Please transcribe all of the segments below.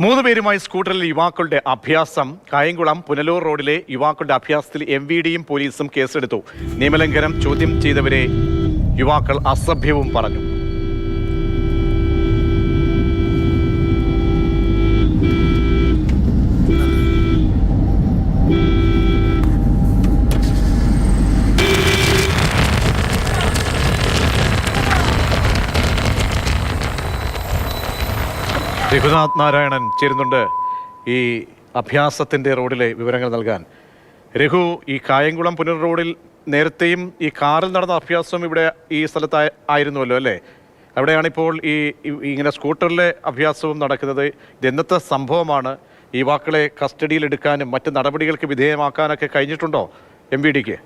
മൂന്ന് പേരുമായി സ്കൂട്ടറിൽ യുവാക്കളുടെ അഭ്യാസം. കായംകുളം പുനലൂർ റോഡിലെ യുവാക്കളുടെ അഭ്യാസത്തിൽ എം വി ഡിയും പോലീസും കേസെടുത്തു. നിയമലംഘനം ചോദ്യം ചെയ്തവരെ യുവാക്കൾ അസഭ്യവും പറഞ്ഞു. രഘുനാഥ് നാരായണൻ ചേരുന്നുണ്ട് ഈ അഭ്യാസത്തിന്റെ റോഡിലെ വിവരങ്ങൾ നൽകാൻ. രഘു ഈ കായംകുളം പുനർ റോഡിൽ നേരത്തെയും ഈ കാറിൽ നടന്ന അഭ്യാസം ഇവിടെ ഈ സ്ഥലത്ത് ആയിരുന്നുവല്ലോ അല്ലേ? അവിടെയാണിപ്പോൾ ഈ ഇങ്ങനെ സ്കൂട്ടറിലെ അഭ്യാസവും നടക്കുന്നത്. ഇതെന്നത്തെ സംഭവമാണ്? യുവാക്കളെ കസ്റ്റഡിയിൽ എടുക്കാനും മറ്റ് നടപടികൾക്ക് വിധേയമാക്കാനൊക്കെ കഴിഞ്ഞിട്ടുണ്ടോ? എം വി ഡിക്ക്?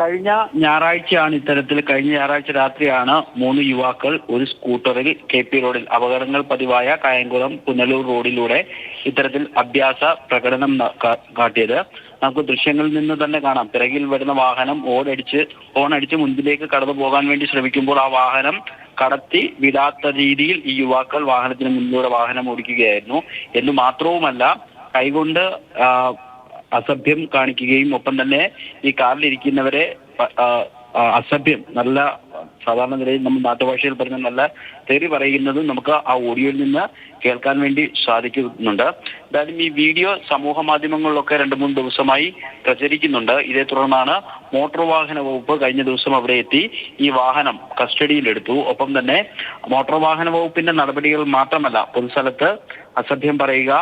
കഴിഞ്ഞ ഞായറാഴ്ചയാണ് ഇത്തരത്തിൽ കഴിഞ്ഞ ഞായറാഴ്ച രാത്രിയാണ് മൂന്ന് യുവാക്കൾ ഒരു സ്കൂട്ടറിൽ കെ പി റോഡിൽ അപകടങ്ങൾ പതിവായ കായംകുളം പുനലൂർ റോഡിലൂടെ ഇത്തരത്തിൽ അഭ്യാസ പ്രകടനം കാട്ടിയത്. നമുക്ക് ദൃശ്യങ്ങളിൽ നിന്ന് തന്നെ കാണാം. പിറകിൽ വരുന്ന വാഹനം ഓടടിച്ച് ഓണടിച്ച് മുൻപിലേക്ക് കടന്നു പോകാൻ വേണ്ടി ശ്രമിക്കുമ്പോൾ ആ വാഹനം കടത്തി വിടാത്ത രീതിയിൽ ഈ യുവാക്കൾ വാഹനത്തിന് മുന്നിലൂടെ വാഹനം ഓടിക്കുകയായിരുന്നു. എന്ന് മാത്രവുമല്ല കൈകൊണ്ട് അസഭ്യം കാണിക്കുകയും ഒപ്പം തന്നെ ഈ കാറിലിരിക്കുന്നവരെ അസഭ്യം നല്ല സാധാരണ നിലയിൽ നമ്മൾ നാട്ടുഭാഷയിൽ പറഞ്ഞ നല്ല തെറി പറയുന്നതും നമുക്ക് ആ ഓഡിയോയിൽ നിന്ന് കേൾക്കാൻ വേണ്ടി സാധിക്കുന്നുണ്ട്. എന്തായാലും ഈ വീഡിയോ സമൂഹ മാധ്യമങ്ങളിലൊക്കെ രണ്ട് മൂന്ന് ദിവസമായി പ്രചരിക്കുന്നുണ്ട്. ഇതേ തുടർന്നാണ് മോട്ടോർ വാഹന വകുപ്പ് കഴിഞ്ഞ ദിവസം അവിടെ എത്തി ഈ വാഹനം കസ്റ്റഡിയിലെടുത്തു. ഒപ്പം തന്നെ മോട്ടോർ വാഹന വകുപ്പിന്റെ നടപടികൾ മാത്രമല്ല പൊതുസ്ഥലത്ത് അസഭ്യം പറയുക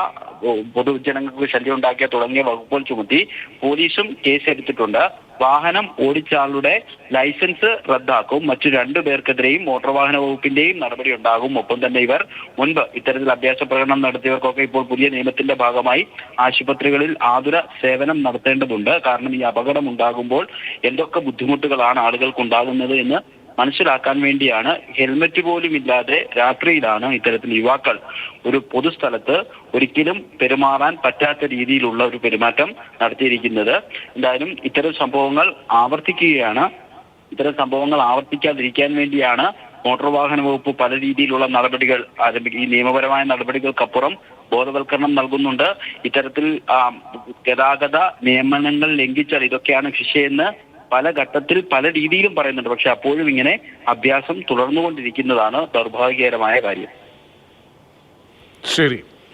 പൊതുജനങ്ങൾക്ക് ശല്യം ഉണ്ടാക്കിയ തുടങ്ങിയ വകുപ്പുകൾ ചുമത്തി പോലീസും കേസെടുത്തിട്ടുണ്ട്. വാഹനം ഓടിച്ച ആളുടെ ലൈസൻസ് റദ്ദാക്കും. മറ്റു രണ്ടു പേർക്കെതിരെയും മോട്ടോർ വാഹന വകുപ്പിന്റെയും നടപടി ഉണ്ടാകും. ഒപ്പം തന്നെ ഇവർ മുൻപ് ഇത്തരത്തിൽ അഭ്യാസ പ്രകടനം നടത്തിയവർക്കൊക്കെ ഇപ്പോൾ പുതിയ നിയമത്തിന്റെ ഭാഗമായി ആശുപത്രികളിൽ ആതുര സേവനം നടത്തേണ്ടതുണ്ട്. കാരണം ഈ അപകടം ഉണ്ടാകുമ്പോൾ എന്തൊക്കെ ബുദ്ധിമുട്ടുകളാണ് ആളുകൾക്ക് ഉണ്ടാകുന്നത് എന്ന് മനസ്സിലാക്കാൻ വേണ്ടിയാണ് ഹെൽമറ്റ് പോലും ഇല്ലാതെ രാത്രിയിലാണ് ഇത്തരത്തിൽ യുവാക്കൾ ഒരു പൊതുസ്ഥലത്ത് ഒരിക്കലും പെരുമാറാൻ പറ്റാത്ത രീതിയിലുള്ള ഒരു പെരുമാറ്റം നടത്തിയിരിക്കുന്നത്. എന്തായാലും ഇത്തരം സംഭവങ്ങൾ ആവർത്തിക്കുകയാണ്. ഇത്തരം സംഭവങ്ങൾ ആവർത്തിക്കാതിരിക്കാൻ വേണ്ടിയാണ് മോട്ടോർ വാഹന വകുപ്പ് പല രീതിയിലുള്ള നടപടികൾ ആരംഭിക്കും ഈ നിയമപരമായ നടപടികൾക്കപ്പുറം ബോധവൽക്കരണം നൽകുന്നുണ്ട്. ഇത്തരത്തിൽ ഗതാഗത നിയമനങ്ങൾ ലംഘിച്ചാൽ ഇതൊക്കെയാണ് ശിക്ഷയെന്ന് പല ഘട്ടത്തിൽ പല രീതിയിലും പറയുന്നുണ്ട്. പക്ഷെ അപ്പോഴും ഇങ്ങനെ അഭ്യാസം തുടർന്നുകൊണ്ടിരിക്കുന്നതാണ് ദൗർഭാഗ്യകരമായ കാര്യം. ശരി.